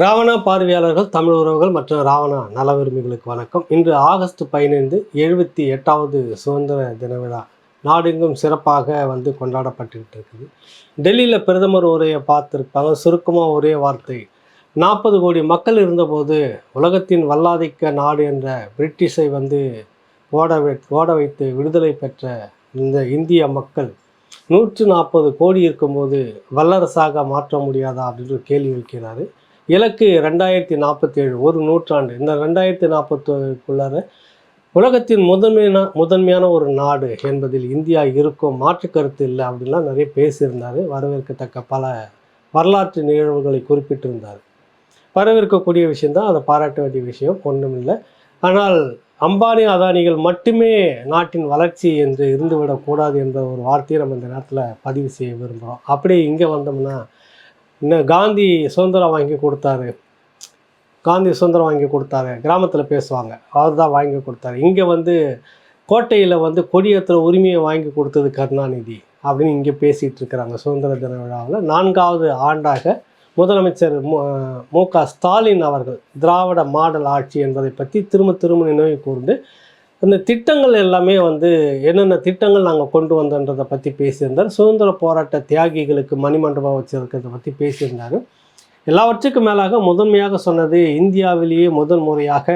ராவணா பார்வையாளர்கள் தமிழ் உறவுகள் மற்றும் ராவணா நலவிரும்பிகளுக்கு வணக்கம். இன்று ஆகஸ்ட் பதினைந்து எழுபத்தி எட்டாவது சுதந்திர தின விழா. நாடெங்கும் சிறப்பாக வந்து கொண்டாடப்பட்டுக்கிட்டு இருக்குது. டெல்லியில் பிரதமர் உரையை பார்த்துருப்பாங்க. சுருக்கமாக ஒரே வார்த்தை. நாற்பது கோடி மக்கள் இருந்தபோது உலகத்தின் வல்லாதிக்க நாடு என்ற பிரிட்டிஷை வந்து ஓட ஓட வைத்து விடுதலை பெற்ற இந்த இந்திய மக்கள் நூற்று நாற்பது கோடி இருக்கும்போது வல்லரசாக மாற்ற முடியாதா அப்படின்னு கேள்வி வைக்கிறாரு இலக்கு ரெண்டாயிரத்தி நாற்பத்தி ஏழு ஒரு நூற்றாண்டு. இந்த ரெண்டாயிரத்தி நாற்பத்தேழுக்குள்ளார உலகத்தின் முதன்மையான முதன்மையான ஒரு நாடு என்பதில் இந்தியா இருக்கும் மாற்று கருத்து இல்லை அப்படின்லாம் நிறைய பேசியிருந்தார். வரவேற்கத்தக்க பல வரலாற்று நிகழ்வுகளை குறிப்பிட்டிருந்தார். வரவேற்கக்கூடிய விஷயந்தான் அதை பாராட்ட வேண்டிய விஷயம் ஒன்றும் இல்லை ஆனால் அம்பானி அதானிகள் மட்டுமே நாட்டின் வளர்ச்சி என்று இருந்துவிடக்கூடாது என்ற ஒரு வார்த்தையை நம்ம இந்த நேரத்தில் பதிவு செய்ய விரும்புகிறோம் அப்படியே இங்கே வந்தோம்னா இன்னும் காந்தி சுதந்திரம் வாங்கி கொடுத்தாரு. காந்தி சுதந்திரம் வாங்கி கொடுத்தாரு. கிராமத்தில் பேசுவாங்க. அவர் தான் வாங்கி கொடுத்தாரு. இங்கே வந்து கோட்டையில் வந்து கொடியேற்ற உரிமையை வாங்கி கொடுத்தது கருணாநிதி அப்படின்னு இங்கே பேசிகிட்டு இருக்கிறாங்க. சுதந்திர தின விழாவில் நான்காவது ஆண்டாக முதலமைச்சர் மு மு க ஸ்டாலின் அவர்கள் திராவிட மாடல் ஆட்சி என்பதை பற்றி திரும்ப திரும்ப நினைவு கூர்ந்து அந்த திட்டங்கள் எல்லாமே வந்து என்னென்ன திட்டங்கள் நாங்கள் கொண்டு வந்தோன்றதை பற்றி பேசியிருந்தார். சுதந்திர போராட்ட தியாகிகளுக்கு மணிமண்டபம் வச்சிருக்கிறத பற்றி பேசியிருந்தார். எல்லாவற்றுக்கும் மேலாக முதன்மையாக சொன்னது இந்தியாவிலேயே முதல் முறையாக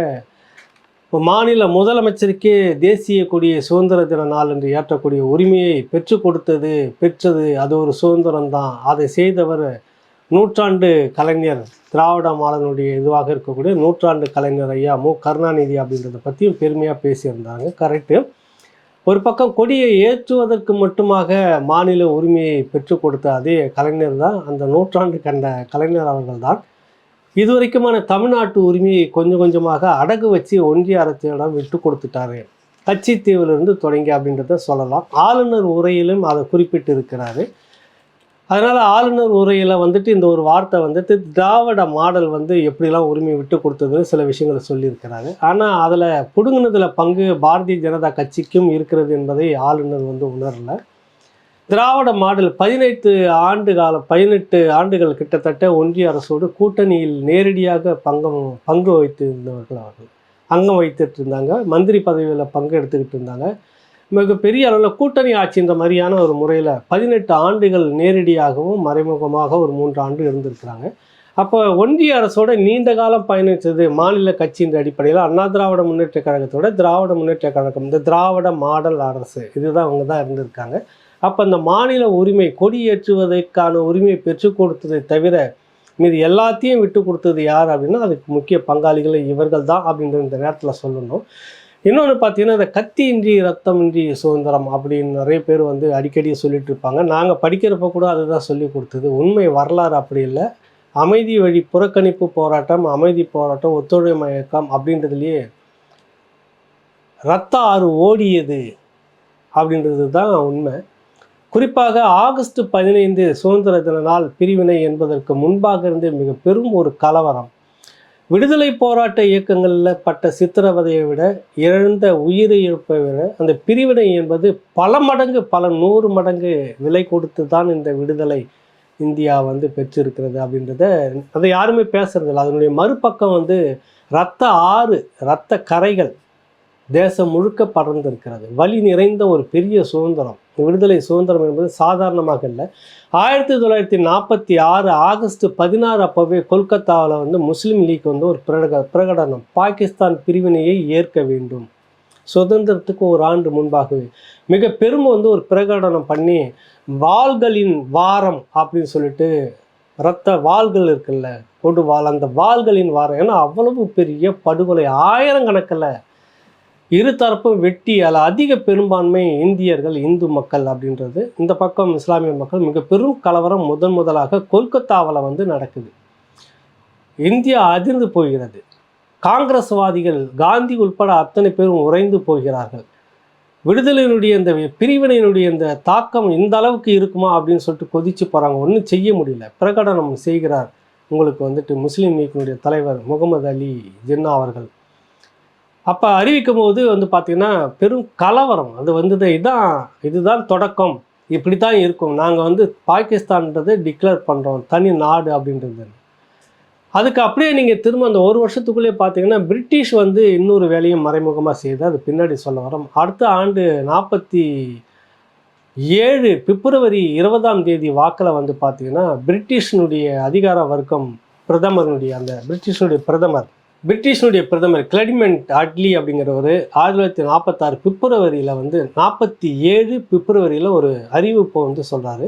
இப்போ மாநில முதலமைச்சருக்கே தேசிய கொடியை சுதந்திர தின நாள் என்று ஏற்றக்கூடிய உரிமையை பெற்று கொடுத்தது பெற்றது அது ஒரு சுதந்திரம்தான். அதை செய்தவர் நூற்றாண்டு கலைஞர் திராவிட மாடலுடைய இதுவாக இருக்கக்கூடிய நூற்றாண்டு கலைஞர் ஐயா மு. கருணாநிதி அப்படின்றத பற்றியும் பெருமையாக பேசியிருந்தாங்க. கரெக்டு ஒரு பக்கம் கொடியை ஏற்றுவதற்கு மட்டுமாக மாநில உரிமையை பெற்றுக் கொடுத்த அதே கலைஞர் தான் அந்த நூற்றாண்டு கண்ட கலைஞர் அவர்கள் தான். இதுவரைக்குமான தமிழ்நாட்டு உரிமையை கொஞ்சம் கொஞ்சமாக அடகு வச்சு ஒன்றிய அரசிடம் விட்டு கொடுத்துட்டாரு. கட்சித்தீவிலிருந்து தொடங்கி அப்படின்றத சொல்லலாம். ஆளுநர் உரையிலும் அதை குறிப்பிட்டு இருக்கிறாரு அதனால் ஆளுநர் உரையில் வந்துட்டு இந்த ஒரு வார்த்தை வந்துட்டு திராவிட மாடல் வந்து எப்படிலாம் உரிமை விட்டு கொடுத்ததுன்னு சில விஷயங்களை சொல்லியிருக்கிறாரு. ஆனால் அதில் பிடுங்கினதில் பங்கு பாரதிய ஜனதா கட்சிக்கும் இருக்கிறது என்பதை ஆளுநர் வந்து உணரல. திராவிட மாடல் பதினெட்டு ஆண்டு காலம் பதினெட்டு ஆண்டுகள் கிட்டத்தட்ட ஒன்றிய அரசோடு கூட்டணியில் நேரடியாக பங்கம் பங்கு வைத்திருந்தவர்கள் அவர்கள். அங்கம் வைத்துட்டு இருந்தாங்க. மந்திரி பதவியில் பங்கு எடுத்துக்கிட்டு இருந்தாங்க. மிகப்பெரிய அளவில் கூட்டணி ஆட்சின்ற மாதிரியான ஒரு முறையில் பதினெட்டு ஆண்டுகள் நேரடியாகவும் மறைமுகமாக ஒரு மூன்று ஆண்டு இருந்திருக்கிறாங்க. அப்போ ஒன்றிய அரசோட நீண்ட காலம் பயணித்தது மாநில கட்சியின் அடிப்படையில் அண்ணா திராவிட முன்னேற்ற கழகத்தோட திராவிட முன்னேற்ற கழகம் இந்த திராவிட மாடல் அரசு. இதுதான் அவங்க தான் இருந்திருக்காங்க. அப்போ அந்த மாநில உரிமை கொடியேற்றுவதற்கான உரிமை பெற்றுக் கொடுத்ததை தவிர மீது எல்லாத்தையும் விட்டு கொடுத்தது யார் அப்படின்னா அதுக்கு முக்கிய பங்காளிகள் இவர்கள் தான் அப்படின்ற இந்த நேரத்தில் சொல்லணும். இன்னொன்று பார்த்தீங்கன்னா இந்த கத்தியின்றி ரத்தமின்றி சுதந்திரம் அப்படின்னு நிறைய பேர் வந்து அடிக்கடி சொல்லிட்டு இருப்பாங்க. நாங்கள் படிக்கிறப்ப கூட அதுதான் சொல்லி கொடுத்தது. உண்மை வரலாறு அப்படி இல்லை. அமைதி வழி புறக்கணிப்பு போராட்டம் அமைதி போராட்டம் ஒத்துழைமை இயக்கம் அப்படின்றதுலேயே ரத்த ஆறு ஓடியது அப்படின்றது தான் உண்மை. குறிப்பாக ஆகஸ்ட் பதினைந்து சுதந்திர தின நாள் பிரிவினை என்பதற்கு முன்பாக இருந்து மிக பெரும் ஒரு கலவரம். விடுதலை போராட்ட இயக்கங்களில் பட்ட சித்திரவதையை விட இழந்த உயிரை இழப்பை விட அந்த பிரிவினை என்பது பல மடங்கு பல நூறு மடங்கு விலை கொடுத்து தான் இந்த விடுதலை இந்தியா வந்து பெற்றிருக்கிறது அப்படின்றத அதை யாருமே பேசுறதில்ல அதனுடைய மறுபக்கம் வந்து இரத்த ஆறு இரத்த கரைகள் தேசம் முழுக்க பறந்திருக்கிறது வழி நிறைந்த ஒரு பெரிய சுதந்திரம். விடுதலை சுதந்திரம் என்பது சாதாரணமாக இல்லை. ஆயிரத்தி தொள்ளாயிரத்தி நாற்பத்தி ஆறு ஆகஸ்ட் பதினாறு அப்போவே கொல்கத்தாவில் வந்து முஸ்லீம் லீக் வந்து ஒரு பிரக பிரகடனம். பாகிஸ்தான் பிரிவினையை ஏற்க வேண்டும். சுதந்திரத்துக்கு ஒரு ஆண்டு முன்பாகவே. மிக பெரும் வந்து ஒரு பிரகடனம் பண்ணி வாள்களின் வாரம் அப்படின்னு சொல்லிட்டு இரத்த வாள்கள் இருக்குல்ல கொண்டு வாள் அந்த வாள்களின் வாரம். ஏன்னா அவ்வளவு பெரிய படுகொலை. ஆயிரக்கணக்கில் இரு தரப்பும் வெட்டி அதிக பெரும்பான்மை இந்தியர்கள் இந்து மக்கள் அப்படின்றது. இந்த பக்கம் இஸ்லாமிய மக்கள் மிக பெரும் கலவரம் முதன் முதலாக கொல்கத்தாவில் வந்து நடக்குது. இந்தியா அதிர்ந்து போகிறது. காங்கிரஸ்வாதிகள் காந்தி உட்பட அத்தனை பேரும் உறைந்து போகிறார்கள். விடுதலையினுடைய இந்த பிரிவினையினுடைய இந்த தாக்கம் இந்த அளவுக்கு இருக்குமா அப்படின்னு சொல்லிட்டு கொதிச்சு போகிறாங்க ஒன்றும் செய்ய முடியல. பிரகடனம் செய்கிறார். உங்களுக்கு வந்துட்டு முஸ்லீம் லீக்கினுடைய தலைவர் முகமது அலி ஜின்னா அவர்கள். அப்போ அறிவிக்கும் போது வந்து பார்த்திங்கன்னா பெரும் கலவரம். அது வந்து இதுதான் இதுதான் தொடக்கம். இப்படி தான் இருக்கும். நாங்கள் வந்து பாகிஸ்தான்றதை டிக்ளேர் பண்ணுறோம் தனி நாடு அப்படின்றது. அதுக்கு அப்படியே நீங்கள் திரும்ப அந்த ஒரு வருஷத்துக்குள்ளேயே பார்த்தீங்கன்னா பிரிட்டிஷ் வந்து இன்னொரு வேலையும் மறைமுகமாக செய்து அது பின்னாடி சொல்ல வரோம். அடுத்த ஆண்டு நாற்பத்தி ஏழு பிப்ரவரி இருபதாம் தேதி வாக்கில் வந்து பார்த்தீங்கன்னா பிரிட்டிஷினுடைய அதிகார வர்க்கம் பிரதமருடைய அந்த பிரிட்டிஷனுடைய பிரதமர் பிரிட்டிஷனுடைய பிரதமர் கிளடிமெண்ட் அட்லி அப்படிங்கிறவர் ஆயிரத்தி தொள்ளாயிரத்தி நாற்பத்தாறு பிப்ரவரியில் வந்து நாற்பத்தி ஏழு பிப்ரவரியில் ஒரு அறிவிப்பை வந்து சொல்கிறாரு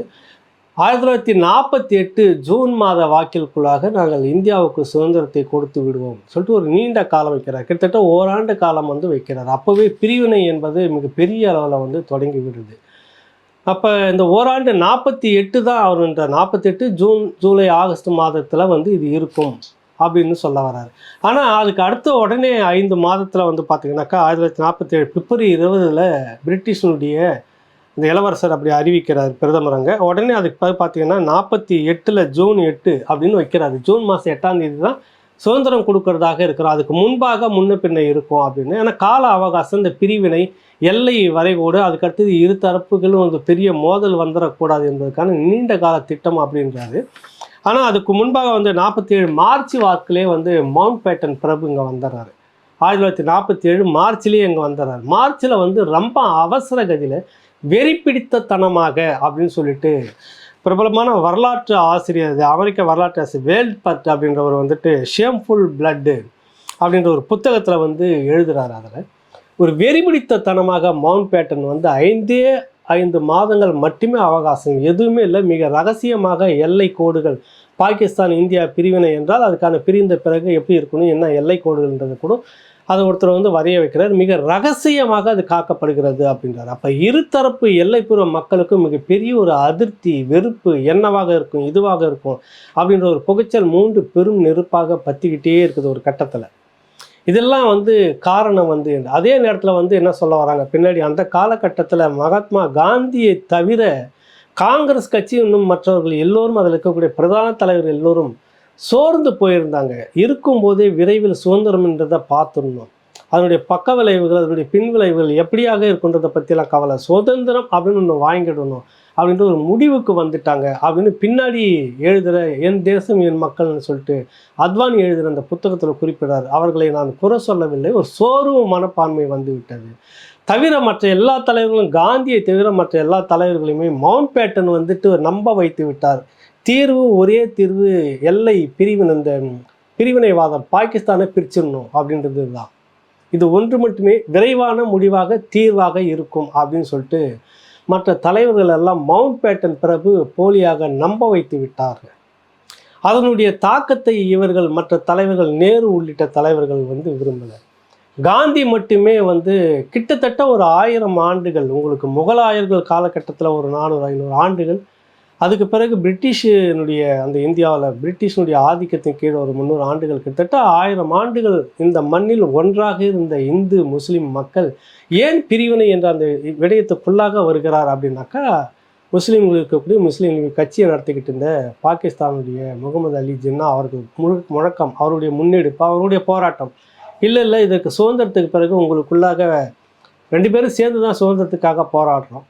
ஆயிரத்தி தொள்ளாயிரத்தி நாற்பத்தி எட்டு ஜூன் மாத வாக்கிற்குள்ளாக நாங்கள் இந்தியாவுக்கு சுதந்திரத்தை கொடுத்து விடுவோம் சொல்லிட்டு ஒரு நீண்ட காலம் வைக்கிறார். கிட்டத்தட்ட ஓராண்டு காலம் வந்து வைக்கிறார். அப்போவே பிரிவினை என்பது மிகப்பெரிய அளவில் வந்து தொடங்கி விடுது. அப்போ இந்த ஓராண்டு நாற்பத்தி எட்டு தான் அவர் இந்த நாற்பத்தெட்டு ஜூன் ஜூலை ஆகஸ்ட் மாதத்தில் வந்து இது இருக்கும். அப்படின்னு சொல்ல வர்றாரு ஆனால் அதுக்கு அடுத்த உடனே ஐந்து மாதத்தில் வந்து பார்த்தீங்கன்னாக்கா ஆயிரத்தி தொள்ளாயிரத்தி நாற்பத்தி ஏழு பிப்ரவரி இருபதில் பிரிட்டிஷனுடைய இந்த இளவரசர் அப்படி அறிவிக்கிறார் பிரதமர் அங்கே உடனே அதுக்கு பார்த்தீங்கன்னா நாற்பத்தி எட்டில் ஜூன் எட்டு அப்படின்னு வைக்கிறாரு. ஜூன் மாதம் எட்டாம் தேதி தான் சுதந்திரம் கொடுக்கறதாக இருக்கிறோம். அதுக்கு முன்பாக முன்ன பின்ன இருக்கும் அப்படின்னு. ஏன்னா கால அவகாசம் இந்த பிரிவினை எல்லை வரைகோடு அதுக்கடுத்தது இரு தரப்புகளும் வந்து பெரிய மோதல் வந்துடக்கூடாது என்பதற்கான நீண்ட கால திட்டம் அப்படின்றாரு. ஆனால் அதுக்கு முன்பாக வந்து நாற்பத்தி ஏழு மார்ச் வாக்கிலே வந்து மவுண்ட் பேட்டன் பிரபு இங்கே வந்துடுறாரு ஆயிரத்தி தொள்ளாயிரத்தி நாற்பத்தி ஏழு மார்ச்லேயே இங்கே வந்துடுறாரு மார்ச்சில் வந்து ரொம்ப அவசர கதியில் வெறி பிடித்தத்தனமாக அப்படின்னு சொல்லிட்டு பிரபலமான வரலாற்று ஆசிரியர் இது அமெரிக்க வரலாற்று ஆசிரியர் வேல்ட் பட் அப்படின்றவர் வந்துட்டு ஷேம்ஃபுல் பிளட்டு அப்படின்ற ஒரு புத்தகத்தில் வந்து எழுதுகிறார் அதில். ஒரு வெறி பிடித்தத்தனமாக மவுண்ட் பேட்டன் வந்து ஐந்தே ஐந்து மாதங்கள் மட்டுமே அவகாசம். எதுவுமே இல்லை. மிக ரகசியமாக எல்லை கோடுகள். பாகிஸ்தான் இந்தியா பிரிவினை என்றால் அதுக்கான பிரிந்த பிறகு எப்படி இருக்கணும் என்ன எல்லை கோடுகள்ன்றது கூட அதை ஒருத்தர் வந்து வரைய வைக்கிறார். மிக ரகசியமாக அது காக்கப்படுகிறது அப்படின்றார். அப்போ இருதரப்பு எல்லைப்புற மக்களுக்கும் மிகப்பெரிய ஒரு அதிருப்தி வெறுப்பு என்னவாக இருக்கும் இதுவாக இருக்கும் அப்படின்ற ஒரு புகைச்சல் மூன்று பெரும் நெருப்பாக பற்றிக்கிட்டே இருக்குது ஒரு கட்டத்தில். இதெல்லாம் வந்து காரணம் வந்து அதே நேரத்தில் வந்து என்ன சொல்ல வராங்க? பின்னாடி அந்த காலகட்டத்தில் மகாத்மா காந்தியை தவிர காங்கிரஸ் கட்சி இன்னும் மற்றவர்கள் எல்லோரும் அதில் இருக்கக்கூடிய பிரதான தலைவர் எல்லோரும் சோர்ந்து போயிருந்தாங்க. இருக்கும்போதே விரைவில் சுதந்திரம்ன்றதை பார்த்துடணும். அதனுடைய பக்க விளைவுகள் அதனுடைய பின் விளைவுகள் எப்படியாக இருக்குன்றதை பற்றிலாம் கவலை. சுதந்திரம் அப்படின்னு ஒன்று வாங்கிடணும். அப்படின்ற ஒரு முடிவுக்கு வந்துட்டாங்க அப்படின்னு பின்னாடி எழுதுகிற என் தேசம் என் மக்கள்னு சொல்லிட்டு அத்வானி எழுதுகிற அந்த புத்தகத்தில் குறிப்பிடார் அவர்களை நான் குறை சொல்லவில்லை ஒரு சோர்வு மனப்பான்மை வந்து விட்டது. தவிர மற்ற எல்லா தலைவர்களும் காந்தியை தவிர மற்ற எல்லா தலைவர்களையுமே மவுண்ட் பேட்டன் வந்துட்டு நம்ப வைத்து விட்டார். தீர்வு ஒரே தீர்வு எல்லை பிரிவின் அந்த பிரிவினைவாதம் பாகிஸ்தானை பிரிச்சிடணும் அப்படின்றது தான் இது ஒன்று மட்டுமே விரைவான முடிவாக தீர்வாக இருக்கும் அப்படின்னு சொல்லிட்டு மற்ற தலைவர்கள் எல்லாம் மவுண்ட் பேட்டன் பிரபு போலியாக நம்ப வைத்து விட்டார்கள். அதனுடைய தாக்கத்தை இவர்கள் மற்ற தலைவர்கள் நேரு உள்ளிட்ட தலைவர்கள் வந்து விரும்பலை காந்தி மட்டுமே வந்து கிட்டத்தட்ட ஒரு ஆயிரம் ஆண்டுகள் உங்களுக்கு முகலாயர்கள் காலகட்டத்தில் ஒரு நானூறு ஐநூறு ஆண்டுகள் அதுக்கு பிறகு பிரிட்டிஷினுடைய அந்த இந்தியாவில் பிரிட்டிஷினுடைய ஆதிக்கத்தின் கீழ் ஒரு முந்நூறு ஆண்டுகள் கிட்டத்தட்ட ஆயிரம் ஆண்டுகள் இந்த மண்ணில் ஒன்றாக இருந்த இந்து முஸ்லீம் மக்கள் ஏன் பிரிவினை என்ற அந்த விடயத்துக்குள்ளாக வருகிறார் அப்படின்னாக்கா முஸ்லீம்கள் இருக்கக்கூடிய முஸ்லீம் கட்சியை நடத்திக்கிட்டு இருந்த பாகிஸ்தானுடைய முகமது அலி ஜின்னா அவர்கள் முழு முழக்கம் அவருடைய முன்னெடுப்பு அவருடைய போராட்டம். இல்லை இல்லை இதற்கு சுதந்திரத்துக்கு பிறகு உங்களுக்குள்ளாக ரெண்டு பேரும் சேர்ந்து தான் சுதந்திரத்துக்காக போராடுறோம்.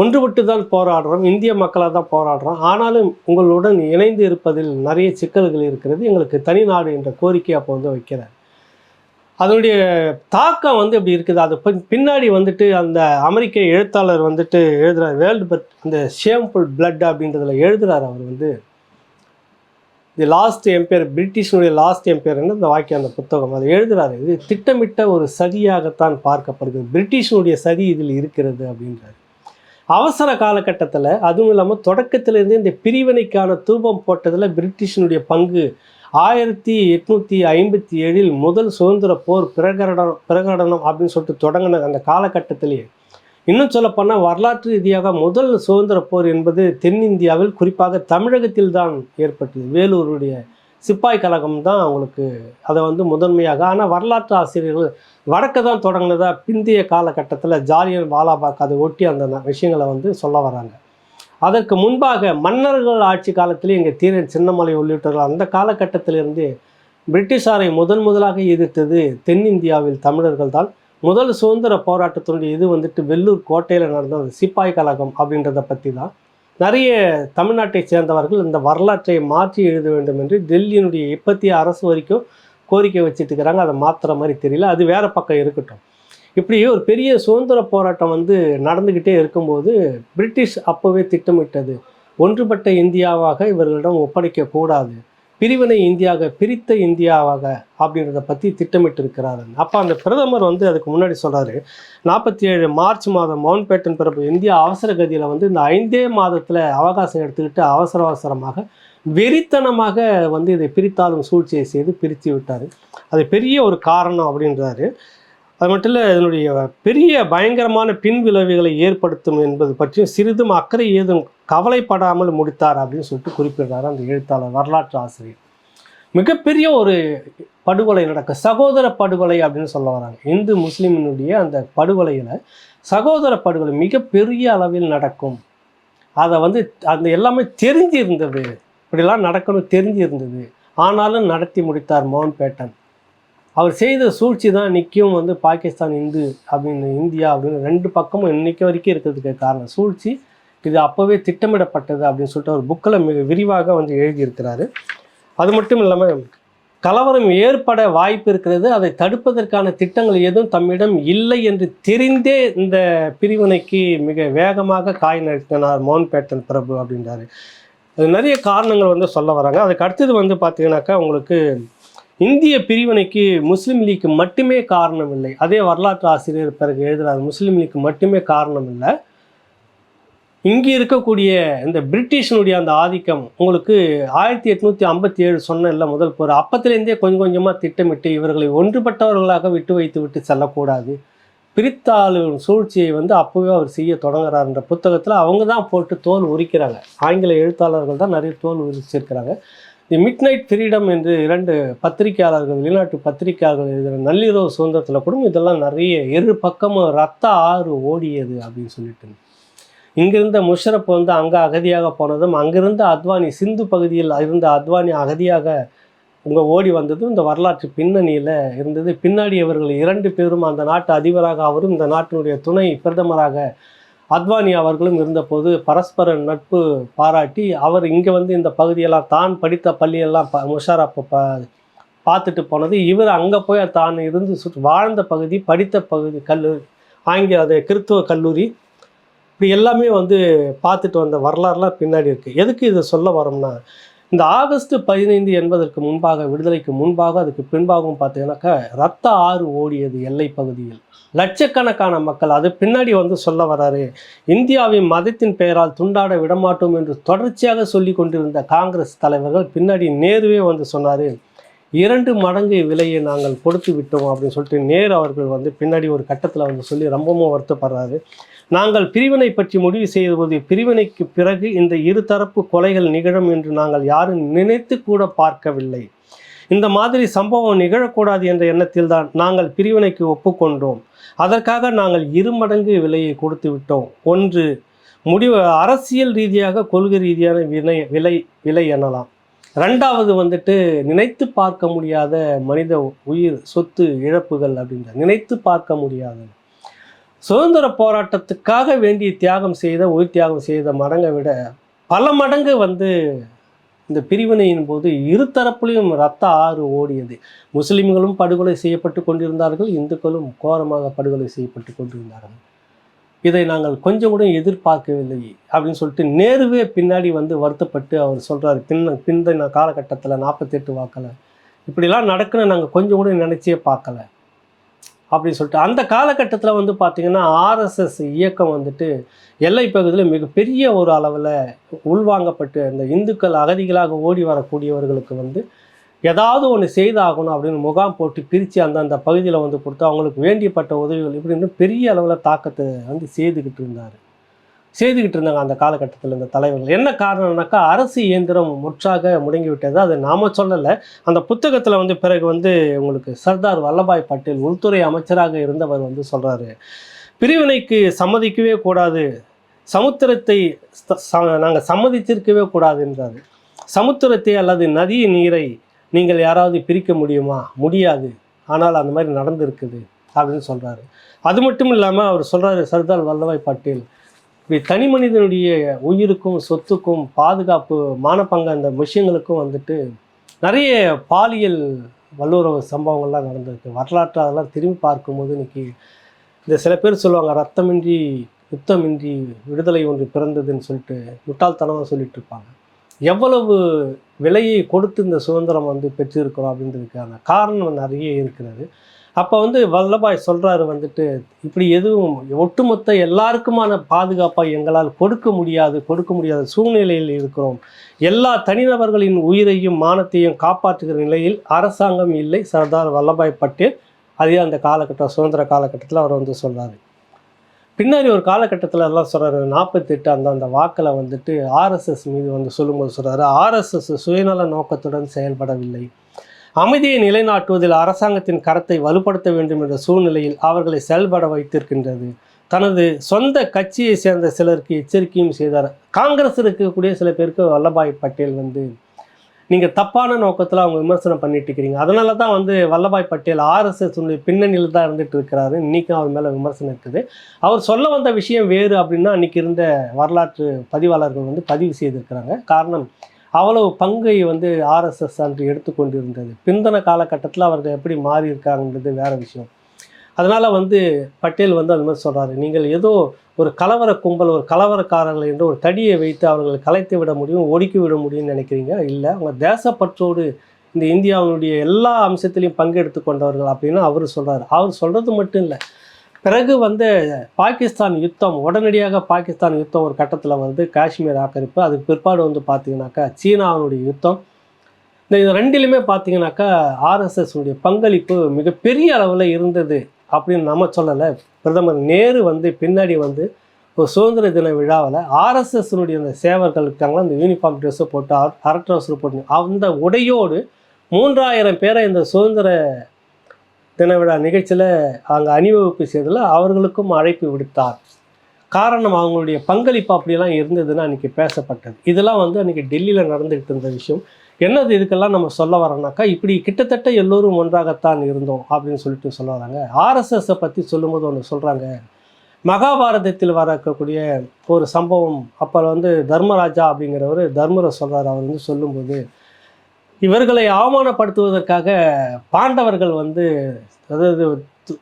ஒன்றுபட்டு தான் போராடுறோம். இந்திய மக்களாக தான் போராடுறோம். ஆனாலும் உங்களுடன் இணைந்து இருப்பதில் நிறைய சிக்கல்கள் இருக்கிறது. எங்களுக்கு தனி நாடு என்ற கோரிக்கை அப்போ வந்து வைக்கிறார். அதனுடைய தாக்கம் வந்து இப்படி இருக்குது? அது பின்னாடி வந்துட்டு அந்த அமெரிக்க எழுத்தாளர் வந்துட்டு எழுதுகிறார் வேர்ல்டு பட் அந்த ஷேம்ஃபுல் பிளட் அப்படின்றதுல எழுதுகிறார் அவர் வந்து. தி லாஸ்ட் எம்பையர் பிரிட்டிஷனுடைய லாஸ்ட் எம்பையர்னு அந்த வாக்கியம் அந்த புத்தகம். அதை எழுதுகிறாரு இது திட்டமிட்ட ஒரு சதியாகத்தான் பார்க்கப்படுகிறது. பிரிட்டிஷனுடைய சதி இதில் இருக்கிறது அப்படின்றாரு. அவசர காலகட்டத்தில் அதுவும் இல்லாமல் தொடக்கத்திலேருந்து இந்த பிரிவினைக்கான தூபம் போட்டதில் பிரிட்டிஷினுடைய பங்கு. ஆயிரத்தி எட்நூற்றி ஐம்பத்தி ஏழில் முதல் சுதந்திர போர் பிரகடனம் பிரகடனம் அப்படின்னு சொல்லிட்டு தொடங்கின அந்த காலகட்டத்திலேயே. இன்னும் சொல்லப்போனால் வரலாற்று ரீதியாக முதல் சுதந்திர போர் என்பது தென்னிந்தியாவில் குறிப்பாக தமிழகத்தில் தான் ஏற்பட்டது. வேலூருடைய சிப்பாய் கழகம் தான் அவங்களுக்கு அதை வந்து முதன்மையாக ஆனால் வரலாற்று ஆசிரியர்கள் வடக்கு தான் தொடங்கினதா பிந்தைய காலகட்டத்தில் ஜாலியன் வாலாபாக் அதை ஒட்டி அந்த ந- விஷயங்களை வந்து சொல்ல வராங்க. அதற்கு முன்பாக மன்னர்கள் ஆட்சி காலத்திலே இங்கே தீரன் சின்னமலை உள்ளிட்டவர்கள் அந்த காலகட்டத்திலிருந்து பிரிட்டிஷாரை முதன் முதலாக எதிர்த்தது தென்னிந்தியாவில் தமிழர்கள் தான். முதல் சுதந்திர போராட்டத்தினுடைய இது வந்துட்டு வெள்ளூர் கோட்டையில் நடந்த சிப்பாய் கழகம் அப்படின்றத பற்றி தான் நிறைய தமிழ்நாட்டை சேர்ந்தவர்கள் இந்த வரலாற்றை மாற்றி எழுத வேண்டும் என்று டெல்லியினுடைய இப்பத்திய அரசு வரைக்கும் கோரிக்கை வச்சுட்டு இருக்கிறாங்க அதை மாற்றுற மாதிரி தெரியல. அது வேறு பக்கம் இருக்கட்டும். இப்படி ஒரு பெரிய சுதந்திர போராட்டம் வந்து நடந்துக்கிட்டே இருக்கும்போது பிரிட்டிஷ் அப்போவே திட்டமிட்டது. ஒன்றுபட்ட இந்தியாவாக இவர்களிடம் ஒப்படைக்கக்கூடாது பிரிவினை இந்தியாக பிரித்த இந்தியாவாக அப்படின்றத பற்றி திட்டமிட்டு இருக்கிறாரு அப்போ அந்த பிரதமர் வந்து அதுக்கு முன்னாடி சொல்கிறாரு நாற்பத்தி ஏழு மார்ச் மாதம் மவுண்ட் பேட்டன் பிறப்பு இந்தியா அவசர கதியில் வந்து இந்த ஐந்தே மாதத்தில் அவகாசம் எடுத்துக்கிட்டு அவசர அவசரமாக வெறித்தனமாக வந்து இதை பிரித்தாலும் சூழ்ச்சியை செய்து பிரித்து விட்டார். அது பெரிய ஒரு காரணம் அப்படின்றாரு. அது மட்டும் இல்லை இதனுடைய பெரிய பயங்கரமான பின்விளைவுகளை ஏற்படுத்தும் என்பது பற்றியும் சிறிதும் அக்கறை ஏதும் கவலைப்படாமல் முடித்தார் அப்படின்னு சொல்லிட்டு குறிப்பிடுறாரு அந்த எழுத்தாளர் வரலாற்று ஆசிரியர். மிகப்பெரிய ஒரு படுகொலை நடக்க சகோதர படுகொலை அப்படின்னு சொல்ல வராங்க. இந்து முஸ்லீமினுடைய அந்த படுகொலையில் சகோதர படுகொலை மிகப்பெரிய அளவில் நடக்கும். அதை வந்து அந்த எல்லாமே தெரிஞ்சு இருந்தது இப்படிலாம் நடக்கணும் தெரிஞ்சு இருந்தது ஆனாலும் நடத்தி முடித்தார் மோகன் பேட்டன் அவர் செய்த சூழ்ச்சி தான் நிற்கும் வந்து பாகிஸ்தான் இந்து அப்படின்னு இந்தியா அப்படின்னு ரெண்டு பக்கமும் இன்னைக்கு வரைக்கும் இருக்கிறதுக்கு காரணம். சூழ்ச்சி இது அப்போவே திட்டமிடப்பட்டது அப்படின்னு சொல்லிட்டு அவர் புக்கில் மிக விரிவாக வந்து எழுதியிருக்கிறாரு. அது மட்டும் இல்லாமல் கலவரம் ஏற்பட வாய்ப்பு இருக்கிறது. அதை தடுப்பதற்கான திட்டங்கள் எதுவும் தம்மிடம் இல்லை என்று தெரிந்தே இந்த பிரிவினைக்கு மிக வேகமாக காய் நடத்தினார் மோகன்பேட்டன் பிரபு அப்படின்றாரு. அது நிறைய காரணங்கள் வந்து சொல்ல வராங்க. அதுக்கு அடுத்தது வந்து பார்த்தீங்கன்னாக்கா உங்களுக்கு இந்திய பிரிவினைக்கு முஸ்லீம் லீக் மட்டுமே காரணம் இல்லை அதே வரலாற்று ஆசிரியர் பிறகு எழுதுகிறார் முஸ்லீம் லீக் மட்டுமே காரணம் இல்லை இங்கே இருக்கக்கூடிய இந்த பிரிட்டிஷனுடைய அந்த ஆதிக்கம் உங்களுக்கு ஆயிரத்தி எட்நூற்றி ஐம்பத்தி ஏழு சொன்ன இல்லை முதல் போர். அப்பத்திலேருந்தே கொஞ்சம் கொஞ்சமாக திட்டமிட்டு இவர்களை ஒன்றுபட்டவர்களாக விட்டு வைத்து விட்டு செல்லக்கூடாது. பிரித்தாளும் சூழ்ச்சியை வந்து அப்போவே அவர் செய்ய தொடங்குறாருன்ற புத்தகத்தில் அவங்க தான் போட்டு தோல் உரிக்கிறாங்க. ஆங்கில எழுத்தாளர்கள் தான் நிறைய தோல் உரிச்சிருக்கிறாங்க. தி மிட் நைட் ஃப்ரீடம் என்று இரண்டு பத்திரிகையாளர்கள் வெளிநாட்டு பத்திரிகையாளர்கள் எழுதுகிற நள்ளிரவு சுதந்திரத்தில் கூட இதெல்லாம் நிறைய எரு பக்கமும் ரத்த ஆறு ஓடியது அப்படின்னு சொல்லிட்டு. இங்கிருந்த முஷரப் வந்து அங்கே அகதியாக போனதும் அங்கிருந்த அத்வானி சிந்து பகுதியில் இருந்த அத்வானி அகதியாக இங்கே ஓடி வந்ததும் இந்த வரலாற்று பின்னணியில் இருந்தது. பின்னாடி இவர்கள் இரண்டு பேரும் அந்த நாட்டு அதிபராக அவரும் இந்த நாட்டினுடைய துணை பிரதமராக அத்வானி அவர்களும் இருந்தபோது பரஸ்பர நட்பு பாராட்டி அவர் இங்கே வந்து இந்த பகுதியெல்லாம் தான் படித்த பள்ளியெல்லாம் ப முஷாரப்பை ப பார்த்துட்டு போனது. இவர் அங்கே போய் தான் இருந்து சுற்று வாழ்ந்த பகுதி படித்த பகுதி கல்லூரி ஆங்கில அது கிறித்துவ கல்லூரி இப்படி எல்லாமே வந்து பார்த்துட்டு வந்த வரலாறுலாம் பின்னாடி இருக்குது எதுக்கு இதை சொல்ல வரோம்னா இந்த ஆகஸ்ட் பதினைந்து என்பதற்கு முன்பாக விடுதலைக்கு முன்பாக அதுக்கு பின்பாகவும் பார்த்தீங்கன்னாக்கா ரத்த ஆறு ஓடியது எல்லை பகுதியில். லட்சக்கணக்கான மக்கள் அது பின்னாடி வந்து சொல்ல வராரு இந்தியாவின் மதத்தின் பெயரால் துண்டாட விடமாட்டோம் என்று தொடர்ச்சியாக சொல்லி கொண்டிருந்த காங்கிரஸ் தலைவர்கள் பின்னாடி நேருவே வந்து சொன்னார் இரண்டு மடங்கு விலையை நாங்கள் கொடுத்து விட்டோம் அப்படின்னு சொல்லிட்டு நேரு அவர்கள் வந்து பின்னாடி ஒரு கட்டத்தில் வந்து சொல்லி ரொம்பவும் வருத்தப்படுறாரு. நாங்கள் பிரிவினை பற்றி முடிவு செய்தபோது பிரிவினைக்கு பிறகு இந்த இருதரப்பு கொலைகள் நிகழும் என்று நாங்கள் யாரும் நினைத்து கூட பார்க்கவில்லை. இந்த மாதிரி சம்பவம் நிகழக்கூடாது என்ற எண்ணத்தில் தான் நாங்கள் பிரிவினைக்கு ஒப்புக்கொண்டோம். அதற்காக நாங்கள் இருமடங்கு விலையை கொடுத்து விட்டோம். ஒன்று முடிவு அரசியல் ரீதியாக கொள்கை ரீதியான விலை விலை விலை எனலாம். ரெண்டாவது வந்துட்டு நினைத்து பார்க்க முடியாத மனித உயிர் சொத்து இழப்புகள் அப்படின்ற நினைத்து பார்க்க முடியாத. சுதந்திர போராட்டத்துக்காக வேண்டிய தியாகம் செய்த உயிர் தியாகம் செய்த மடங்கை விட பல மடங்கு வந்து இந்த பிரிவினையின் போது இரு தரப்புலையும் ரத்த ஆறு ஓடியது. முஸ்லிம்களும் படுகொலை செய்யப்பட்டு கொண்டிருந்தார்கள் இந்துக்களும் கோரமாக படுகொலை செய்யப்பட்டு கொண்டிருந்தார்கள். இதை நாங்கள் கொஞ்சம் கூட எதிர்பார்க்கவில்லை அப்படின்னு சொல்லிட்டு நேருவே பின்னாடி வந்து வருத்தப்பட்டு அவர் சொல்கிறார் பின்ன பிந்தின காலகட்டத்தில் நாற்பத்தெட்டு வாக்கில். இப்படிலாம் நடக்குன்னு நாங்கள் கொஞ்சம் கூட நினச்சே பார்க்கலை. அப்படின்னு சொல்லிட்டு அந்த காலகட்டத்தில் வந்து பார்த்திங்கன்னா ஆர்எஸ்எஸ் இயக்கம் வந்துட்டு எல்லை பகுதியில் மிகப்பெரிய ஒரு அளவில் உள்வாங்கப்பட்டு அந்த இந்துக்கள் அகதிகளாக ஓடி வரக்கூடியவர்களுக்கு வந்து ஏதாவது ஒன்று செய்தாகணும் அப்படின்னு முகாம் போட்டு பிரித்து அந்தந்த பகுதியில் வந்து கொடுத்து அவங்களுக்கு வேண்டியப்பட்ட உதவிகள் இப்படின்னு பெரிய அளவில் தாக்கத்தை வந்து செய்துக்கிட்டு இருந்தார். செய்துக்கிட்டு இருந்தாங்க அந்த காலகட்டத்தில் இந்த தலைவர்கள். என்ன காரணம்னாக்கா அரசு இயந்திரம் முற்றாக முடங்கிவிட்டது. அது நாம சொல்லலை. அந்த புத்தகத்தில் வந்து பிறகு வந்து உங்களுக்கு சர்தார் வல்லபாய் பட்டேல் உள்துறை அமைச்சராக இருந்தவர் வந்து சொல்கிறாரு பிரிவினைக்கு சம்மதிக்கவே கூடாது. சமுத்திரத்தை நாங்கள் சம்மதித்திருக்கவே கூடாது என்றார். சமுத்திரத்தை அல்லது நதி நீரை நீங்கள் யாராவது பிரிக்க முடியுமா? முடியாது. ஆனால் அந்த மாதிரி நடந்திருக்குது அப்படின்னு சொல்கிறாரு அது மட்டும் இல்லாமல் அவர் சொல்கிறாரு சர்தார் வல்லபாய் பட்டேல் இப்படி தனி மனிதனுடைய உயிருக்கும் சொத்துக்கும் பாதுகாப்பு மானப்பங்க அந்த விஷயங்களுக்கும் வந்துட்டு நிறைய பாலியல் வல்லுறவு சம்பவங்கள்லாம் நடந்திருக்கு. வரலாற்று அதெல்லாம் திரும்பி பார்க்கும்போது இன்னைக்கு இந்த சில பேர் சொல்லுவாங்க ரத்தமின்றி யுத்தமின்றி விடுதலை ஒன்று பிறந்ததுன்னு சொல்லிட்டு முட்டாள்தனமாக சொல்லிட்டு இருப்பாங்க எவ்வளவு விலையை கொடுத்து இந்த சுதந்திரம் வந்து பெற்றிருக்கிறோம் அப்படின்றதுக்கான காரணம் நிறைய இருக்கிறது. அப்போ வந்து வல்லபாய் சொல்கிறாரு வந்துட்டு இப்படி எதுவும் ஒட்டுமொத்த எல்லாருக்குமான பாதுகாப்பாக எங்களால் கொடுக்க முடியாது கொடுக்க முடியாத சூழ்நிலையில் இருக்கிறோம். எல்லா தனிநபர்களின் உயிரையும் மானத்தையும் காப்பாற்றுகிற நிலையில் அரசாங்கம் இல்லை. சர்தார் வல்லபாய் பட்டேல் அதே அந்த காலகட்டம் சுதந்திர காலகட்டத்தில் அவர் வந்து சொல்கிறாரு பின்னாடி ஒரு காலகட்டத்தில் எல்லாம் சொல்கிறாரு நாற்பத்தெட்டு அந்த அந்த வாக்கில் வந்துட்டு ஆர்எஸ்எஸ் மீது வந்து சொல்லும்போது சொல்கிறாரு ஆர்எஸ்எஸ் சுயநல நோக்கத்துடன் செயல்படவில்லை. அமைதியை நிலைநாட்டுவதில் அரசாங்கத்தின் கரத்தை வலுப்படுத்த வேண்டும் என்ற சூழ்நிலையில் அவர்களை செயல்பட வைத்திருக்கின்றது. தனது சொந்த கட்சியை சேர்ந்த சிலருக்கு எச்சரிக்கையும் செய்தார். காங்கிரஸ் இருக்கக்கூடிய சில பேருக்கு வல்லபாய் பட்டேல் வந்து நீங்கள் தப்பான நோக்கத்தில் அவங்க விமர்சனம் பண்ணிட்டு இருக்கிறீங்க அதனால தான் வந்து வல்லபாய் பட்டேல் ஆர்எஸ்எஸ் பின்னணியில் தான் இருந்துட்டு இருக்கிறாரு. இன்றைக்கும் அவர் மேலே விமர்சனம் இருக்குது. அவர் சொல்ல வந்த விஷயம் வேறு அப்படின்னா அன்றைக்கி இருந்த வரலாற்று பதிவாளர்கள் வந்து பதிவு செய்திருக்கிறாங்க. காரணம் அவ்வளவு பங்கை வந்து ஆர்எஸ்எஸ் அன்று எடுத்துக்கொண்டு இருந்தது பிந்தன காலகட்டத்தில் அவர்கள் எப்படி மாறி இருக்காங்கன்றது வேறு விஷயம். அதனால் வந்து பட்டேல் வந்து அந்த மாதிரி சொல்கிறாரு நீங்கள் ஏதோ ஒரு கலவர கும்பல் ஒரு கலவரக்காரர்கள் என்று ஒரு தடியை வைத்து அவர்களை கலைத்து விட முடியும் ஒடுக்கி விட முடியும்னு நினைக்கிறீங்க? இல்லை அவங்க தேசப்பற்றோடு இந்த இந்தியாவினுடைய எல்லா அம்சத்திலையும் பங்கெடுத்து கொண்டவர்கள் அப்படின்னு அவர் சொல்கிறார் அவர் சொல்கிறது மட்டும் இல்லை பிறகு வந்து பாகிஸ்தான் யுத்தம் உடனடியாக பாகிஸ்தான் யுத்தம் ஒரு கட்டத்தில் வந்து காஷ்மீர் ஆக்கிரமிப்பு அதுக்கு பிற்பாடு வந்து பார்த்தீங்கன்னாக்கா சீனாவுடைய யுத்தம் இந்த இது ரெண்டிலுமே பார்த்தீங்கன்னாக்கா ஆர்எஸ்எஸ் உடைய பங்களிப்பு மிகப்பெரிய அளவில் இருந்தது அப்படின்னு நம்ம சொல்லலை பிரதமர் நேரு வந்து பின்னாடி வந்து ஒரு சுதந்திர தின விழாவில் ஆர்எஸ்எஸ்னுடைய அந்த சேவர்கள் இருக்காங்களா அந்த யூனிஃபார்ம் ட்ரெஸ்ஸை போட்டு அரட் போட்டு அந்த உடையோடு மூன்றாயிரம் பேரை இந்த சுதந்திர தினவிழா நிகழ்ச்சியில் அங்கே அணிவகுப்பு செய்ததில் அவர்களுக்கும் அழைப்பு விடுத்தார். காரணம் அவங்களுடைய பங்களிப்பு அப்படியெல்லாம் இருந்ததுன்னு அன்றைக்கி பேசப்பட்டது. இதெல்லாம் வந்து அன்றைக்கி டெல்லியில் நடந்துகிட்டு இருந்த விஷயம். என்னது இதுக்கெல்லாம் நம்ம சொல்ல வரோம்னாக்கா இப்படி கிட்டத்தட்ட எல்லோரும் ஒன்றாகத்தான் இருந்தோம் அப்படின்னு சொல்லிட்டு சொல்ல வராங்க ஆர்எஸ்எஸ்ஸை பற்றி சொல்லும்போது ஒன்று சொல்கிறாங்க மகாபாரதத்தில் வரக்கூடிய ஒரு சம்பவம் அப்போ வந்து தர்மராஜா அப்படிங்கிறவர் தர்மரை சொல்கிறார் அவர் வந்து சொல்லும்போது இவர்களை அவமானப்படுத்துவதற்காக பாண்டவர்கள் வந்து அதாவது து-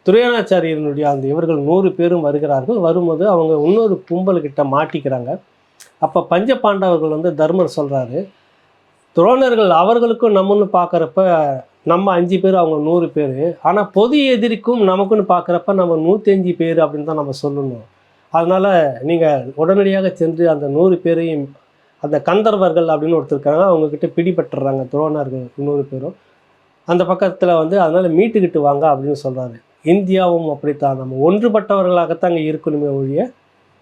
அந்த இவர்கள் நூறு பேரும் வருகிறார்கள். வரும்போது அவங்க இன்னொரு கும்பல்கிட்ட மாட்டிக்கிறாங்க. அப்போ பஞ்ச பாண்டவர்கள் வந்து தர்மர் சொல்கிறாரு துரோணர்கள் அவர்களுக்கும் நம்மன்னு பார்க்குறப்ப நம்ம அஞ்சு பேர் அவங்க நூறு பேர் ஆனால் பொது எதிரிக்கும் நமக்குன்னு பார்க்குறப்ப நம்ம நூற்றஞ்சு பேர் அப்படின்னு தான் நம்ம சொல்லணும். அதனால் நீங்கள் உடனடியாக சென்று அந்த நூறு பேரையும் அந்த கந்தர்வர்கள் அப்படின்னு ஒருத்தர் இருக்காங்க அவங்கக்கிட்ட பிடிபட்டுறாங்க. துரோணர்கள் இன்னொரு பேரும். அந்த பக்கத்தில் வந்து அதனால் மீட்டுக்கிட்டு வாங்க அப்படின்னு சொல்கிறாரு இந்தியாவும் அப்படித்தான். நம்ம ஒன்றுபட்டவர்களாகத்தான் அங்கே இருக்கணுமே ஒழிய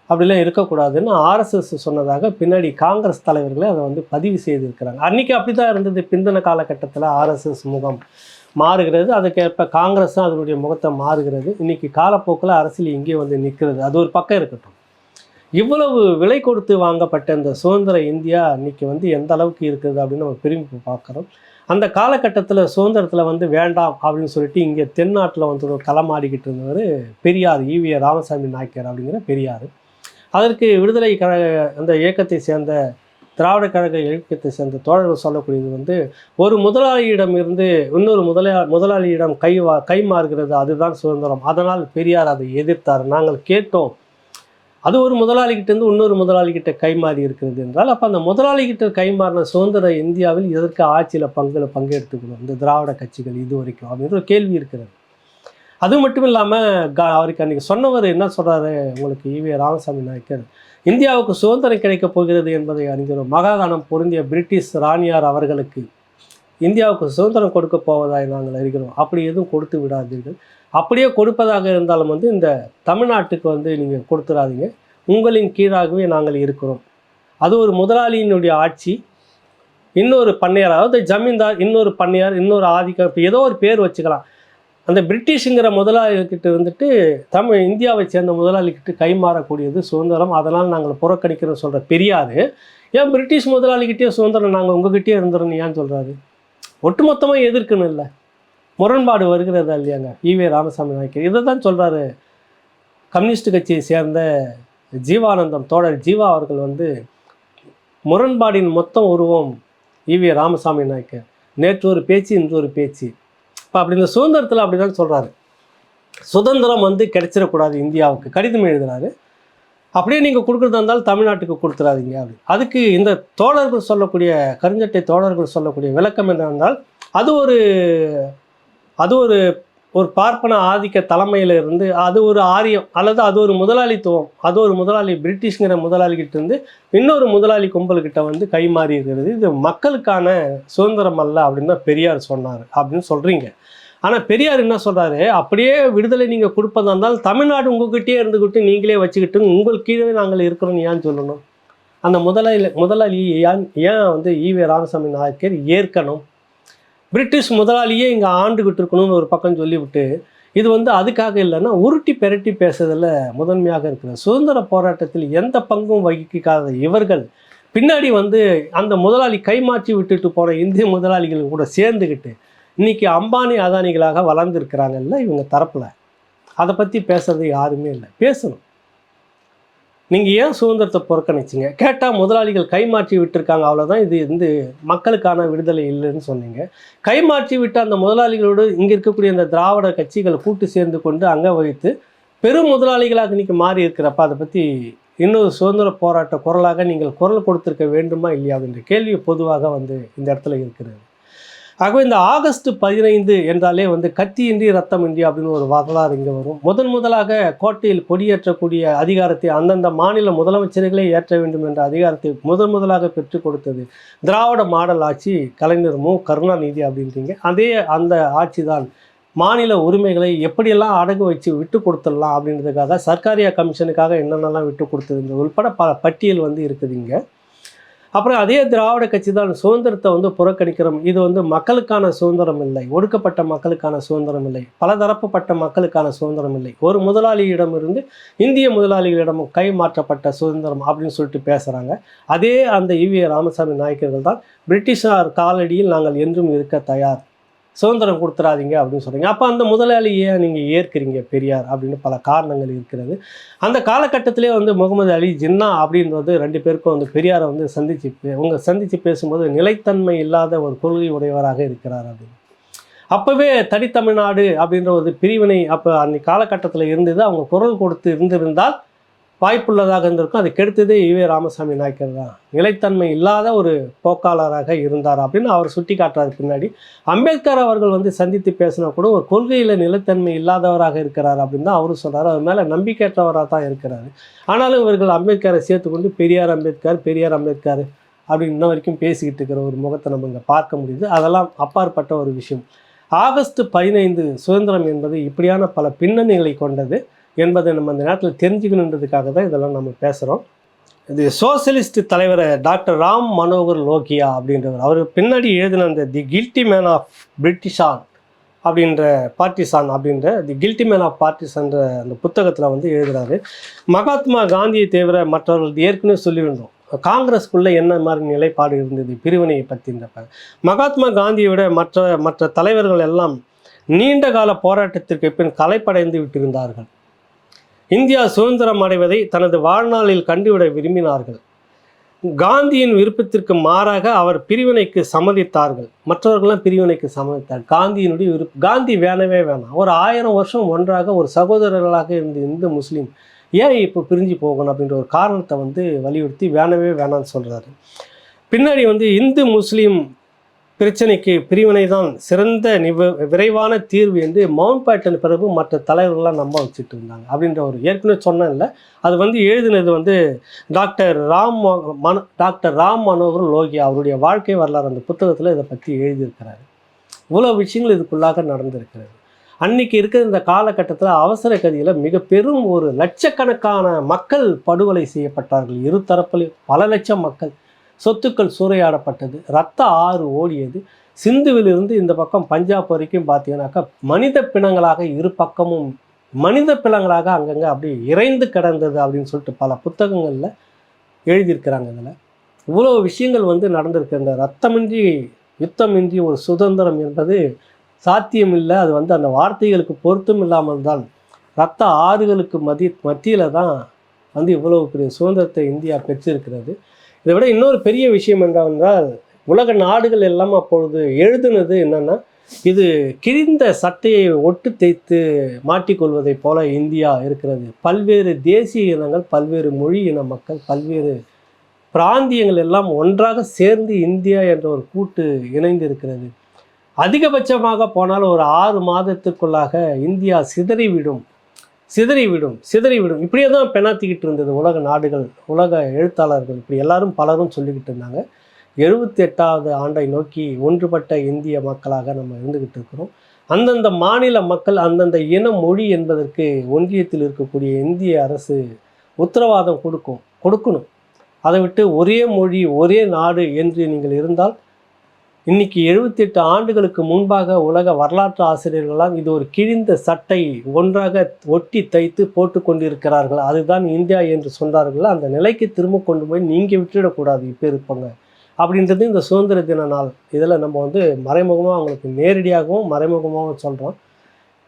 அப்படிலாம் இருக்கக்கூடாதுன்னு ஆர்எஸ்எஸ் சொன்னதாக பின்னாடி காங்கிரஸ் தலைவர்களே அதை வந்து பதிவு செய்திருக்கிறாங்க. அன்றைக்கி அப்படி தான் இருந்தது. பிந்தின காலகட்டத்தில் ஆர்எஸ்எஸ் முகம் மாறுகிறது. அதுக்கேற்ப காங்கிரஸும் அதனுடைய முகத்தை மாறுகிறது. இன்றைக்கி காலப்போக்கில் அரசியல் இங்கே வந்து நிற்கிறது. அது ஒரு பக்கம் இருக்கட்டும். இவ்வளவு விலை கொடுத்து வாங்கப்பட்ட இந்த சுதந்திர இந்தியா இன்னைக்கு வந்து எந்த அளவுக்கு இருக்குது அப்படின்னு நம்ம திரும்பி பார்க்குறோம். அந்த காலகட்டத்தில் சுதந்திரத்தில் வந்து வேண்டாம் அப்படின்னு சொல்லிட்டு இங்கே தென்னாட்டில் வந்து ஒரு களமாடிக்கிட்டு இருந்தவர் பெரியார் ஈவிய ராமசாமி நாயக்கர் அப்படிங்கிற பெரியார். அதற்கு விடுதலை கழக அந்த இயக்கத்தை சேர்ந்த திராவிட கழக இயக்கத்தை சேர்ந்த தோழர்கள் சொல்லக்கூடியது வந்து ஒரு முதலாளியிடம் இருந்து இன்னொரு முதலா முதலாளியிடம் கை வா கை மாறுகிறது அதுதான் சுதந்திரம். அதனால் பெரியார் அதை எதிர்த்தார். நாங்கள் கேட்டோம். அது ஒரு முதலாளிகிட்டேருந்து இன்னொரு முதலாளிகிட்ட கைமாறி இருக்கிறது என்றால் அப்போ அந்த முதலாளிகிட்ட கைமாறின சுதந்திர இந்தியாவில் எதற்கு ஆட்சியில் பங்குல பங்கெடுத்துக்கணும்? இந்த திராவிட கட்சிகள் இது வரைக்கும் அப்படின்ற ஒரு கேள்வி இருக்கிறது. அது மட்டும் இல்லாமல் க அவருக்கு அன்றைக்கி சொன்னவர் என்ன சொல்கிறாரு உங்களுக்கு ஈவே ராமசாமி நாயக்கர் இந்தியாவுக்கு சுதந்திரம் கிடைக்கப் போகிறது என்பதை அறிகிறோம் மகாதானம் பொருந்திய பிரிட்டிஷ் ராணியார் அவர்களுக்கு இந்தியாவுக்கு சுதந்திரம் கொடுக்க போவதாய் நாங்கள் அறிகிறோம். அப்படி எதுவும் கொடுத்து விடாதீர்கள். அப்படியே கொடுப்பதாக இருந்தாலும் வந்து இந்த தமிழ்நாட்டுக்கு வந்து நீங்கள் கொடுத்துடாதீங்க உங்களின் கீழாகவே நாங்கள் இருக்கிறோம். அது ஒரு முதலாளியினுடைய ஆட்சி. இன்னொரு பண்ணையார் அதாவது ஜமீன்தார் இன்னொரு பண்ணையார் இன்னொரு ஆதிக்கம் இப்போ ஏதோ ஒரு பேர் வச்சுக்கலாம். அந்த பிரிட்டிஷுங்கிற முதலாளிகிட்ட இருந்துட்டு தமிழ் இந்தியாவை சேர்ந்த முதலாளிகிட்ட கைமாறக்கூடியது சுதந்திரம். அதனால் நாங்கள் புறக்கணிக்கிறோம் சொல்கிற பெரியார். ஏன் பிரிட்டிஷ் முதலாளிகிட்டே சுதந்திரம் நாங்கள் உங்ககிட்டே இருந்துடணும் ஏன்னு சொல்கிறாரு ஒட்டுமொத்தமாக எதிர்க்கணும் இல்லை. முரண்பாடு வருகிறதா இல்லையாங்க? ஈவே ராமசாமி நாயக்கர். இதை தான் சொல்கிறாரு கம்யூனிஸ்ட் கட்சியை சேர்ந்த ஜீவானந்தம் தோழர் ஜீவா அவர்கள் வந்து முரண்பாடின் மொத்தம் உருவம் ஈவி ராமசாமி நாயக்கர். நேற்று ஒரு பேச்சு இன்று ஒரு பேச்சு. இப்போ அப்படி இந்த சுதந்திரத்தில் அப்படி தான் சொல்கிறாரு சுதந்திரம் வந்து கிடைச்சிடக்கூடாது இந்தியாவுக்கு. கடிதம் எழுதுறாரு. அப்படியே நீங்கள் கொடுக்குறதா இருந்தாலும் தமிழ்நாட்டுக்கு கொடுத்துறாதீங்க அப்படி. அதுக்கு இந்த தோழர்கள் சொல்லக்கூடிய கருஞ்சட்டை தோழர்கள் சொல்லக்கூடிய விளக்கம் என்னவென்றால் அது ஒரு அது ஒரு ஒரு பார்ப்பன ஆதிக்க தலைமையிலிருந்து அது ஒரு ஆரியம் அல்லது அது ஒரு முதலாளித்துவம் அது ஒரு முதலாளி பிரிட்டிஷ்ங்கிற முதலாளிகிட்ட இருந்து இன்னொரு முதலாளி கும்பல்கிட்ட வந்து கை மாறி இருக்கிறது இது மக்களுக்கான சுதந்திரம் அல்ல அப்படின்னு தான் பெரியார் சொன்னார் அப்படின்னு சொல்கிறீங்க ஆனால் பெரியார் என்ன சொல்கிறாரு அப்படியே விடுதலை நீங்கள் கொடுப்பதா இருந்தால் தமிழ்நாடு உங்ககிட்டயே இருந்துக்கிட்டு நீங்களே வச்சுக்கிட்டு உங்கள் கீழே நாங்கள் இருக்கிறோம் ஏன் சொல்லணும்? அந்த முதலாளி முதலாளி ஏன் ஏன் வந்து ஈவே ராமசாமி நாயக்கர் ஏற்கணும்? பிரிட்டிஷ் முதலாளியே இங்கே ஆண்டுகிட்டு இருக்கணும்னு ஒரு பக்கம் சொல்லிவிட்டு இது வந்து அதுக்காக இல்லைன்னா உருட்டி பெரட்டி பேசுறதில் முதன்மையாக இருக்கிற சுதந்திர போராட்டத்தில் எந்த பங்கும் வகிக்காத இவர்கள் பின்னாடி வந்து அந்த முதலாளி கைமாற்றி விட்டுட்டு போன இந்திய முதலாளிகள் கூட சேர்ந்துக்கிட்டு இன்னைக்கு அம்பானி அதானிகளாக வளர்ந்துருக்கிறாங்கல்ல இவங்க தரப்பில். அதை பற்றி பேசுறது யாருமே இல்லை. பேசணும். நீங்கள் ஏன் சுதந்திரத்தை புறக்கணிச்சிங்க? கேட்டால் முதலாளிகள் கைமாற்றி விட்டுருக்காங்க அவ்வளோதான் இது வந்து மக்களுக்கான விடுதலை இல்லைன்னு சொன்னீங்க. கைமாற்றி விட்டு அந்த முதலாளிகளோடு இங்கே இருக்கக்கூடிய அந்த திராவிட கட்சிகளை கூட்டு சேர்ந்து கொண்டு அங்கே வைத்து பெரும் முதலாளிகளாக இன்னைக்கு மாறி இருக்கிறப்ப அதை பற்றி இன்னொரு சுதந்திர போராட்ட குரலாக நீங்கள் குரல் கொடுத்துருக்க வேண்டுமா இல்லையா அப்படின்ற கேள்வி பொதுவாக வந்து இந்த இடத்துல இருக்கிறது. ஆகவே இந்த ஆகஸ்ட் பதினைந்து என்றாலே வந்து கத்தியின்றி ரத்தம் இன்றி அப்படின்னு ஒரு வரலாறு இங்கே வரும். முதன் முதலாக கோட்டையில் கொடியேற்றக்கூடிய அதிகாரத்தை அந்தந்த மாநில முதலமைச்சர்களே ஏற்ற வேண்டும் என்ற அதிகாரத்தை முதன் முதலாக பெற்றுக் கொடுத்தது திராவிட மாடல் ஆட்சி கலைஞர் மு. கருணாநிதி அப்படின்றீங்க. அதே அந்த ஆட்சி தான் மாநில உரிமைகளை எப்படியெல்லாம் அடகு வச்சு விட்டு கொடுத்துடலாம் அப்படின்றதுக்காக சர்க்காரியா கமிஷனுக்காக என்னென்னலாம் விட்டு கொடுத்தது உள்பட பல பட்டியல் வந்து இருக்குது இங்கே. அப்புறம் அதே திராவிட கட்சி தான் சுதந்திரத்தை வந்து புறக்கணிக்கிறோம். இது வந்து மக்களுக்கான சுதந்திரம் இல்லை. ஒடுக்கப்பட்ட மக்களுக்கான சுதந்திரம் இல்லை. பலதரப்புப்பட்ட மக்களுக்கான சுதந்திரம் இல்லை. ஒரு முதலாளியிடமிருந்து இந்திய முதலாளிகளிடம் கை மாற்றப்பட்ட சுதந்திரம் அப்படின்னு சொல்லிட்டு பேசுகிறாங்க அதே அந்த ஈவி ராமசாமி நாயக்கர்கள் தான் பிரிட்டிஷார் காலடியில் நாங்கள் என்றும் இருக்க தயார். சுதந்திரம் கொடுத்துறாதீங்க அப்படின்னு சொல்கிறீங்க அப்போ அந்த முதலாளியை நீங்கள் ஏற்கிறீங்க பெரியார் அப்படின்னு பல காரணங்கள் இருக்கிறது. அந்த காலகட்டத்திலே வந்து முகமது அலி ஜின்னா அப்படின்றது ரெண்டு பேருக்கும் வந்து பெரியாரை வந்து சந்தித்து பே- அவங்க சந்தித்து பேசும்போது நிலைத்தன்மை இல்லாத ஒரு கொள்கை உடையவராக இருக்கிறார் அப்படின்னு அப்போவே தனித்தமிழ்நாடு அப்படின்ற ஒரு பிரிவினை அப்போ அன்னைக்கு காலகட்டத்தில் இருந்தது. அவங்க குரல் கொடுத்து இருந்திருந்தால் வாய்ப்புள்ளதாக இருந்திருக்கும். அது கெடுத்ததே ஈவே ராமசாமி நாயக்கர் தான். நிலைத்தன்மை இல்லாத ஒரு போக்காளராக இருந்தார் அப்படின்னு அவர் சுட்டி காட்டுறாரு பின்னாடி. அம்பேத்கர் அவர்கள் வந்து சந்தித்து பேசினா கூட ஒரு கொள்கையில் நிலைத்தன்மை இல்லாதவராக இருக்கிறார் அப்படின்னு தான் அவரும் சொல்கிறார் அவர் மேலே நம்பிக்கையற்றவராக தான் இருக்கிறாரு. ஆனாலும் இவர்கள் அம்பேத்கரை சேர்த்துக்கொண்டு பெரியார் அம்பேத்கர் பெரியார் அம்பேத்கர் அப்படின்னு இன்ன வரைக்கும் பேசிக்கிட்டு இருக்கிற ஒரு முகத்தை நம்ம இங்கே பார்க்க முடியுது. அதெல்லாம் அப்பாற்பட்ட ஒரு விஷயம். ஆகஸ்ட் பதினைந்து சுதந்திரம் என்பது இப்படியான பல பின்னணிகளை கொண்டது. என்பதை நம்ம அந்த நேரத்தில் தெரிஞ்சுக்கணுன்றதுக்காக தான் இதெல்லாம் நம்ம பேசுகிறோம் இது சோசியலிஸ்ட் தலைவர் டாக்டர் ராம் மனோகர் லோகியா அப்படின்றவர். அவர் பின்னாடி எழுதின அந்த தி கில்ட்டி மேன் ஆஃப் பிரிட்டிஷான் அப்படின்ற பார்ட்டிசான் அப்படின்ற தி கில்ட்டி மேன் ஆஃப் பார்ட்டிசான்ற அந்த புத்தகத்தில் வந்து எழுதுகிறாரு மகாத்மா காந்தியை தவிர மற்றவர்கள் ஏற்கனவே சொல்லியிருந்தோம். காங்கிரஸ்க்குள்ளே என்ன மாதிரி நிலைப்பாடு இருந்தது? பிரிவினையை பற்றின்றப்ப. மகாத்மா காந்தியை விட மற்ற மற்ற தலைவர்கள் எல்லாம் நீண்ட கால போராட்டத்திற்கு பின் கலைப்படைந்து விட்டிருந்தார்கள். இந்தியா சுதந்திரம் அடைவதை தனது வாழ்நாளில் கண்டுவிட விரும்பினார்கள். காந்தியின் விருப்பத்திற்கு மாறாக அவர் பிரிவினைக்கு சம்மதித்தார்கள். மற்றவர்கள்லாம் பிரிவினைக்கு சம்மதித்தார். காந்தியினுடைய விருப்ப காந்தி வேணவே வேணாம். ஒரு ஆயிரம் வருஷம் ஒன்றாக ஒரு சகோதரர்களாக இருந்த இந்து முஸ்லீம் ஏன் இப்போ பிரிஞ்சு போகணும் அப்படின்ற ஒரு காரணத்தை வந்து வலியுறுத்தி வேணவே வேணாம்னு சொல்கிறாரு பின்னாடி வந்து இந்து முஸ்லீம் பிரச்சனைக்கு பிரிவினை தான் சிறந்த நிவ விரைவான தீர்வு என்று மவுண்ட் பேட்டன் பிறகு மற்ற தலைவர்கள்லாம் நம்ப வச்சுட்டு இருந்தாங்க. அப்படின்ற ஒரு ஏற்கனவே சொன்னேன்ல. அது வந்து எழுதினது வந்து டாக்டர் ராம் மன டாக்டர் ராம் மனோகர் லோகியா. அவருடைய வாழ்க்கை வரலாறு அந்த புத்தகத்தில் இதை பற்றி எழுதியிருக்கிறாரு. இவ்வளோ விஷயங்கள் இதுக்குள்ளாக நடந்திருக்கிறது. அன்னைக்கு இருக்கிற இந்த காலகட்டத்தில் அவசர கதியில் மிக பெரும் ஒரு லட்சக்கணக்கான மக்கள் படுகொலை செய்யப்பட்டார்கள். இரு தரப்பிலையும் பல லட்சம் மக்கள். சொத்துக்கள் சூறையாடப்பட்டது. ரத்த ஆறு ஓடியது. சிந்துவிலிருந்து இந்த பக்கம் பஞ்சாப் வரைக்கும் பார்த்தீங்கன்னாக்கா மனித பிணங்களாக இரு பக்கமும் மனித பிணங்களாக அங்கங்கே அப்படியே இறைந்து கிடந்தது அப்படின்னு சொல்லிட்டு பல புத்தகங்களில் எழுதியிருக்கிறாங்க இதில். இவ்வளோ விஷயங்கள் வந்து நடந்திருக்கு. இந்த ரத்தமின்றி யுத்தமின்றி ஒரு சுதந்திரம் என்பது சாத்தியமில்லை. அது வந்து அந்த வார்த்தைகளுக்கு பொருத்தம் இல்லாமல் தான் ரத்த ஆறுகளுக்கு மதி மத்தியில் தான் வந்து இவ்வளோ பெரிய சுதந்திரத்தை இந்தியா பெற்றிருக்கிறது. இதை விட இன்னொரு பெரிய விஷயம் என்னவென்றால் உலக நாடுகள் எல்லாம் அப்பொழுது எழுதுனது என்னன்னா இது கிழிந்த சட்டையை ஒட்டு தேய்த்து மாட்டிக்கொள்வதைப் போல இந்தியா இருக்கிறது. பல்வேறு தேசிய இனங்கள் பல்வேறு மொழி இன மக்கள் பல்வேறு பிராந்தியங்கள் எல்லாம் ஒன்றாக சேர்ந்து இந்தியா என்ற ஒரு கூட்டு இணைந்து இருக்கிறது அதிகபட்சமாக போனால் ஒரு ஆறு மாதத்திற்குள்ளாக இந்தியா சிதறிவிடும். சிதறிவிடும் சிதறிவிடும் இப்படியே தான் பெணாத்திக்கிட்டு இருந்தது உலக நாடுகள் உலக எழுத்தாளர்கள். இப்படி எல்லாரும் பலரும் சொல்லிக்கிட்டு இருந்தாங்க. எழுபத்தி எட்டாவது ஆண்டை நோக்கி ஒன்றுபட்ட இந்திய மக்களாக நம்ம இருந்துக்கிட்டு இருக்கிறோம். அந்தந்த மாநில மக்கள் அந்தந்த இன மொழி என்பதற்கு ஒன்றியத்தில் இருக்கக்கூடிய இந்திய அரசு உத்தரவாதம் கொடுக்கும் கொடுக்கணும். அதை விட்டு ஒரே மொழி ஒரே நாடு என்று நீங்கள் இருந்தால் இன்னைக்கு எழுபத்தெட்டு ஆண்டுகளுக்கு முன்பாக உலக வரலாற்று ஆசிரியர்களாம் இது ஒரு கிழிந்த சட்டை ஒன்றாக ஒட்டி தைத்து போட்டு கொண்டிருக்கிறார்கள். அதுதான் இந்தியா என்று சொன்னார்கள் அந்த நிலைக்கு திரும்ப கொண்டு போய் நீங்கள் விட்டுடக்கூடாது இப்போ இருப்பாங்க அப்படின்றது இந்த சுதந்திர தின நாள். இதில் நம்ம வந்து மறைமுகமாக அவங்களுக்கு நேரடியாகவும் மறைமுகமாகவும் சொல்கிறோம்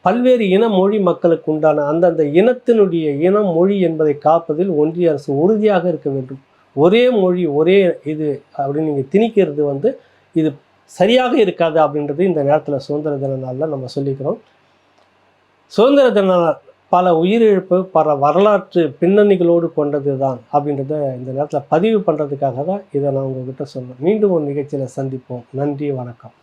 பல்வேறு இன மொழி மக்களுக்கு உண்டான அந்தந்த இனத்தினுடைய இனம் மொழி என்பதை காப்பதில் ஒன்றிய அரசு உறுதியாக இருக்க வேண்டும். ஒரே மொழி ஒரே இது அப்படின்னு நீங்கள் திணிக்கிறது வந்து இது சரியாக இருக்காது அப்படின்றது இந்த நேரத்தில் சுதந்திர தின நாளில் நம்ம சொல்லிக்கிறோம். சுதந்திர தின பல உயிரிழப்பு பல வரலாற்று பின்னணிகளோடு கொண்டது தான் அப்படின்றத இந்த நேரத்தில் பதிவு பண்ணுறதுக்காக தான் இதை நான் உங்ககிட்ட சொன்னேன். மீண்டும் ஒரு நிகழ்ச்சியில் சந்திப்போம். நன்றி வணக்கம்.